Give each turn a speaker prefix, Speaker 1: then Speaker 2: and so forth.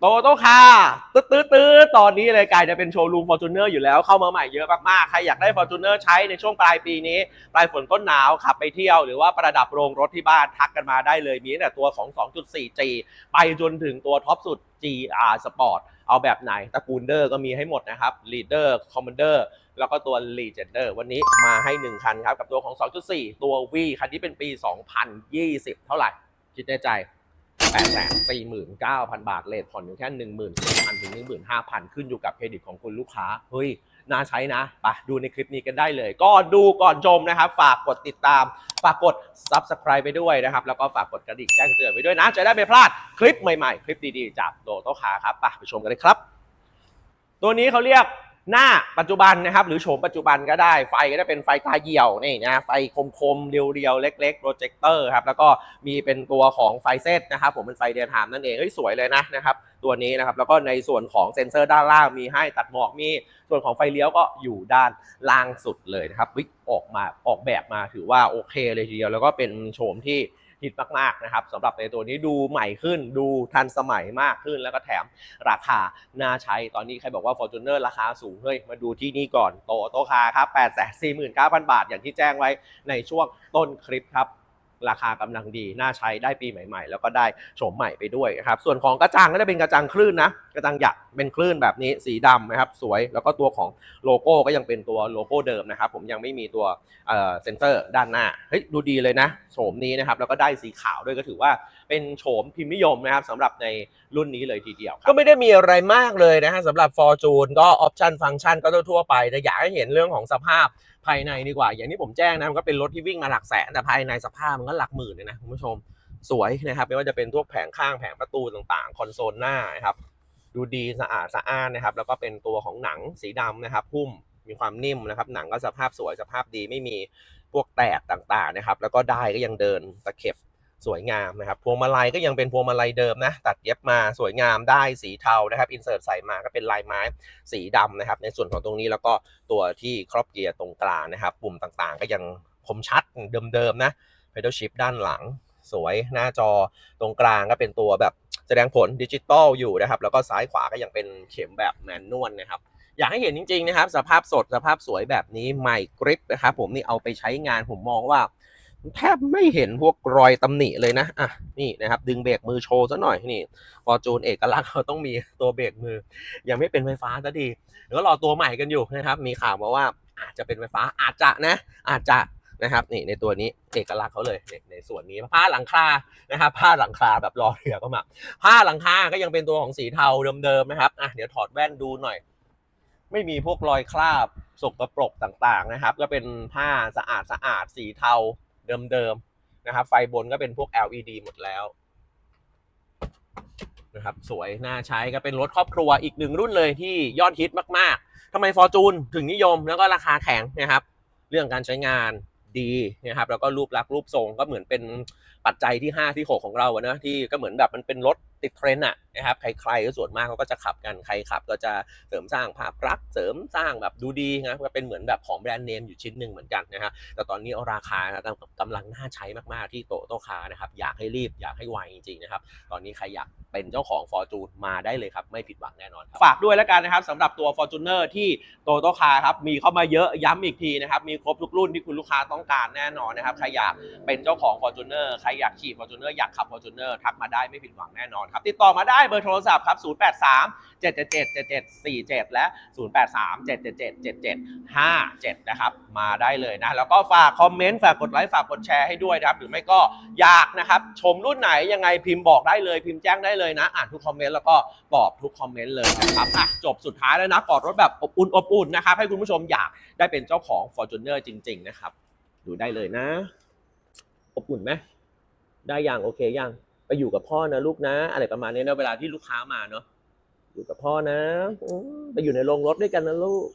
Speaker 1: โตโต้คาตื้อตื้อตื้อตอนนี้เลยกลายจะเป็นโชว์รูมฟอร์จูเนอร์อยู่แล้วเข้ามาใหม่เยอะมากๆ ใครอยากได้ฟอร์จูเนอร์ใช้ในช่วงปลายปีนี้ ปลายฝนต้นหนาวขับไปเที่ยวหรือว่าประดับโรงรถที่บ้านทักกันมาได้เลยมีตั้งแต่ตัวของ 2.4G ไปจนถึงตัวท็อปสุด GR Sport เอาแบบไหนตระกูลเดอร์ก็มีให้หมดนะครับ Leader Commander แล้วก็ตัว Legender วันนี้มาให้ 1 คันครับ กับตัวของ 2.4 ตัว V คันนี้เป็นปี 2020 เท่าไหร่ คิดในใจ 849,000 บาทเลทผ่อนอยู่แค่ 14,000ถึง15,000 ขึ้นอยู่กับเครดิตของคุณลูกค้า เฮ้ย น่าใช้นะไปดูในคลิปนี้กันได้เลยก่อนดูก่อนชมนะครับ ฝากกดติดตาม ฝากกด Subscribe ไปด้วยนะครับ แล้วก็ฝากกดกระดิ่งแจ้งเตือนไปด้วยนะ จะได้ไม่พลาดคลิปใหม่ๆ คลิปดีๆ จากโตโต้คาครับไปไปชมกันเลยครับ ตัวนี้เขาเรียก หน้าปัจจุบันนะครับ หรือโฉมปัจจุบันก็ได้ไฟก็จะเป็นไฟตาเหี่ยวนี่นะไฟคมๆ เรียวๆ เล็กๆโปรเจคเตอร์ครับแล้วก็มีเป็นตัวของไฟเซตนะครับ ผมเป็นไฟเดียร์ไทม์นั่นเองเฮ้ยสวยเลยนะนะครับตัวนี้นะครับแล้วก็ในส่วนของเซ็นเซอร์ด้านล่างมีให้ตัดหมอกมีส่วนของไฟเลี้ยวก็อยู่ด้านล่างสุดเลยนะครับวิออกมาออกแบบมาถือว่าโอเคเลยทีเดียวแล้วก็เป็นโฉมที่ ฮิตมากๆนะครับสำหรับในตัวนี้ดูใหม่ขึ้น ดูทันสมัยมากขึ้น แล้วก็แถมราคาน่าใช้ ตอนนี้ใครบอกว่า Fortuner ราคาสูงเฮ้ยมาดูที่นี่ก่อนโตโตคาครับ849,000 บาท อย่างที่แจ้งไว้ในช่วงต้นคลิปครับราคากำลังดี น่าใช้ได้ปีใหม่ ๆ แล้วก็ได้โฉมใหม่ไปด้วยนะครับ ส่วนของกระจังก็จะเป็นกระจังคลื่นนะ กระจังหยักเป็นคลื่นแบบนี้สีดำนะครับ สวย แล้วก็ตัวของโลโก้ก็ยังเป็นตัวโลโก้เดิมนะครับ ผมยังไม่มีตัวเอ่อเซนเซอร์ด้านหน้า เฮ้ย ดูดีเลยนะ โฉมนี้นะครับแล้วก็ได้สีขาวด้วยก็ถือว่าเป็นโฉมพิมพ์นิยมนะครับสำหรับในรุ่นนี้เลยทีเดียวก็ไม่ได้มีอะไรมากเลยนะฮะสำหรับ Fortune ก็ออปชันฟังก์ชันก็ทั่วไป แต่อยากให้เห็นเรื่องของสภาพภายในดีกว่า อย่างที่ผมแจ้งนะมันก็เป็นรถที่วิ่งมาหลักแสนแต่ภายในสภาพมันก็หลักหมื่นเลยนะคุณผู้ชมสวยนะครับไม่ว่าจะเป็นพวกแผงข้างแผงประตูต่างๆ คอนโซลหน้านะครับดูดีสะอาดสะอ้านนะครับแล้วก็เป็นตัวของหนังสีดำนะครับหุ้มมีความนิ่มนะครับหนังก็สภาพสวยสภาพดีไม่มี วกแตกต่างๆนะครับ แล้วก็ได้ก็ยังเดินตะเข็บสวยงามนะครับ พวงมาลัยก็ยังเป็นพวงมาลัยเดิมนะ ตัดเย็บมาสวยงามได้สีเทานะครับ อินเสิร์ตใส่มาก็เป็นลายไม้สีดำนะครับ ในส่วนของตรงนี้แล้วก็ตัวที่ครอบเกียร์ตรงกลางนะครับ ปุ่มต่างๆ ก็ยังคมชัดเดิมๆนะ pedal shift ด้านหลัง สวยหน้าจอตรงกลางก็เป็นตัวแบบแสดงผลดิจิตอลอยู่นะครับ แล้วก็ซ้ายขวาก็ยังเป็นเข็มแบบแมนนวลนะครับ อยากให้เห็นจริงๆนะครับ สภาพสดสภาพสวยแบบนี้ใหม่กริปนะครับผมนี่เอาไปใช้งานผมมองว่า แทบไม่เห็นพวกรอยตำหนิเลยนะอะนี่นะครับ ดึงเบรกมือโชว์ซะหน่อยนี่ฟอร์จูนเอกลักษณ์เขาต้องมีตัวเบรกมือ ยังไม่เป็นไฟฟ้าซะดีเดี๋ยวรอตัวใหม่กันอยู่นะครับ มีข่าวมาว่าอาจจะเป็นไฟฟ้าอาจจะนะ อาจจะนะครับนี่ในตัวนี้เอกลักษณ์เขาเลยในในส่วนนี้ผ้าหลังคานะครับผ้าหลังคาแบบรอเรือก็มาผ้าหลังคาก็ยังเป็นตัวของสีเทาเดิมๆนะครับอะเดี๋ยวถอดแว่นดูหน่อย ไม่มีพวกรอยคราบสกปรกต่างๆนะครับ ก็เป็นผ้าสะอาดสะอาดๆสีเทาเดิมๆนะครับ ไฟบนก็เป็นพวก LED หมดแล้วนะครับสวยน่าใช้ก็เป็นรถครอบครัวอีกหนึ่งรุ่นเลยที่ยอดฮิตมากๆทำไมฟอร์จูนถึงนิยมแล้วก็ราคาแข็งนะครับ เรื่องการใช้งานดีนะครับแล้วก็รูปลักษณ์รูปทรงก็เหมือนเป็นปัจจัยที่ 5 ที่ 6 ของเราอะนะที่ก็เหมือนแบบมันเป็นรถติดเทรนด์อะ นะครับใครๆก็ส่วนมากเขาก็จะขับกันใครขับก็จะเสริมสร้างภาพลักษณ์เสริมสร้างแบบดูดีนะก็เป็นเหมือนแบบของแบรนด์เนมอยู่ชิ้นหนึ่งเหมือนกันนะฮะแต่ตอนนี้ราคากำลังน่าใช้มากๆที่โตโตคานะครับอยากให้รีบอยากให้ไวจริงๆนะครับตอนนี้ใครอยากเป็นเจ้าของ f o r t u n e มาได้เลยครับ ไม่ผิดหวังแน่นอนครับฝากด้วยแล้วกันนะครับสำหรับตัว Fortuner ที่โตโตคาครับมีเข้ามาเยอะย้ำอีกทีนะครับมีครบทุกรุ่นที่คุณลูกค้าต้องการแน่นอนนะครับใครอยากเป็นเจ้าของ Fortuner ใครอยากขี่ Fortuner อยากขับ Fortuner ทักมาได้ไม่ผิดหวังแน่นอนครับติดต่อมาได้เบอร์โทรศัพท์ครับ 083 777 7747 และ 083 777 7757 นะครับ มาได้เลยนะ แล้วก็ฝากคอมเมนต์ ฝากกดไลค์ ฝากกดแชร์ให้ด้วยนะครับ หรือไม่ก็อยากนะครับ ชมรุ่นไหนยังไงพิมพ์บอกได้เลย พิมพ์แจ้งได้เลยนะ อ่านทุกคอมเมนต์แล้วก็ตอบทุกคอมเมนต์เลยนะครับอะจบสุดท้ายแล้วนะกอดรถแบบอบอุ่นอบอุ่นนะครับ ให้คุณผู้ชมอยากได้เป็นเจ้าของ Fortuner จริง ๆ นะครับ ดูได้เลยนะ อบอุ่นไหม ได้ยังโอเคยัง ไปอยู่กับพ่อนะลูกนะ อะไรประมาณนี้นะเวลาที่ลูกค้ามาเนาะอยู่กับพ่อนะไปอยู่ในโรงรถด้วยกันนะลูก